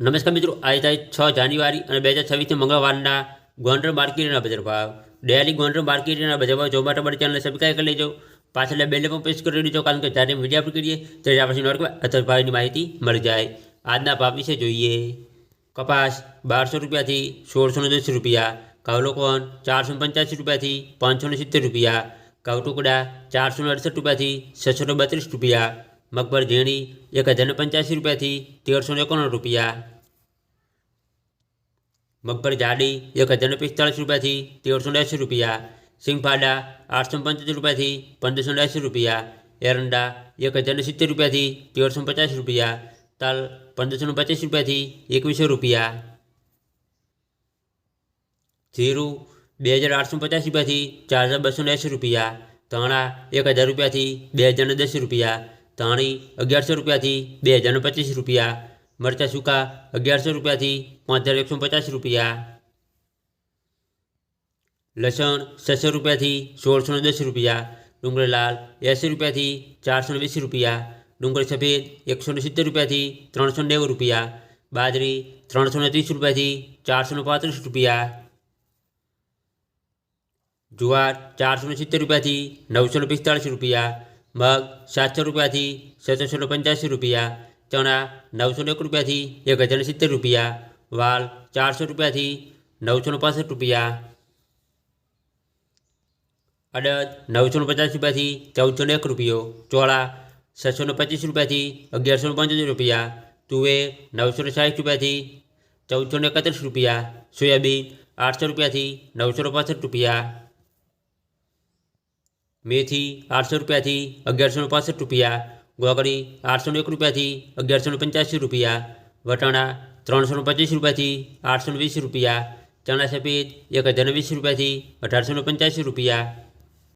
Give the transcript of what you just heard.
નમસ્કાર મિત્રો, આજે તારીખ છ જાન્યુઆરી અને બે હજાર છવ્વીસથી મંગળવારના ગોંડલ માર્કેટના બજાર ભાવ. ડેલી ગોંડલ માર્કેટના બજાર ભાવ જોવા માટે મારી ચેનલને સબસ્ક્રાઈબ કરી લેજો. પાછળ બેલ પણ પ્રેસ કરી દેજો કારણ કે જ્યારે વીડિયો પર કરીએ ત્યારે આપણે નોટ અથવા ભાવની માહિતી મળી જાય. આજના ભાવ વિશે જોઈએ. કપાસ બારસો રૂપિયાથી સોળસો ને દસ રૂપિયા કાવલોકોન ચારસો પંચ્યાસી રૂપિયાથી પાંચસો સિત્તેર રૂપિયા ઘઉં ટુકડા ચારસો અડસઠ રૂપિયાથી છસો ને બત્રીસ રૂપિયા મગબર ઝીણી એક હજાર ને પંચ્યાસી રૂપિયાથી તેરસો ને એકોણું રૂપિયા મગબર જાડી એક હજાર ને પિસ્તાળીસ રૂપિયાથી તેરસો ને એંસી રૂપિયા સિંગફાડા આઠસો ને પંચોતેર રૂપિયાથી પંદરસો ને એંસી રૂપિયા એરંડા એક હજાર ને સિત્તેર રૂપિયાથી તેરસો ને પચાસ રૂપિયા તલ પંદરસો ને પચીસ રૂપિયાથી એકવીસો રૂપિયા જીરું બે હજાર આઠસો પચાસ રૂપિયાથી ચાર હજાર બસો ને એંસી રૂપિયા ધાણા એક હજાર રૂપિયાથી બે હજાર ને દસ રૂપિયા ધાણી અગિયારસો રૂપિયાથી બે હજાર ને પચીસ રૂપિયા મરચાં સૂકા અગિયારસો રૂપિયાથી પાંચ હજાર એકસો પચાસ રૂપિયા લસણ છસો રૂપિયાથી સોળસો ને દસ રૂપિયા ડુંગળી લાલ એંસી રૂપિયાથી ચારસો ને વીસ રૂપિયા ડુંગળી સફેદ એકસો ને સિત્તેર રૂપિયાથી ત્રણસો ને નેવું રૂપિયા બાજરી ત્રણસો ને ત્રીસ રૂપિયાથી ચારસો ને પાંત્રીસ રૂપિયા જુવાર ચારસો ને સિત્તેર રૂપિયાથી નવસો ને પિસ્તાળીસ રૂપિયા મગ સાતસો રૂપિયાથી સત્તરસો ને પંચ્યાસી રૂપિયા ચણા નવસો ને એક રૂપિયાથી એક હજાર ને સિત્તેર રૂપિયા વાલ ચારસો રૂપિયાથી નવસો ને પાસઠ રૂપિયા અડદ નવસો ને પચાસ રૂપિયાથી ચૌદસો ને એક રૂપિયો ચોળા છસો ને પચીસ રૂપિયાથી અગિયારસો ને પંચોતેર રૂપિયા તુવેર નવસો ને સાઠ રૂપિયાથી ચૌદસો ને એકત્રીસ રૂપિયા સોયાબીન આઠસો રૂપિયાથી નવસો ને પાસઠ રૂપિયા મેથી આઠસો રૂપિયાથી અગિયારસો પાસઠ રૂપિયા, ગોગળી આઠસો એક રૂપિયાથી અગિયારસો પંચ્યાસી રૂપિયા, વટાણા ત્રણસો પચીસ રૂપિયાથી આઠસો વીસ રૂપિયા, ચણા સફેદ એક હજાર વીસ રૂપિયાથી અઢારસો પંચ્યાસી રૂપિયા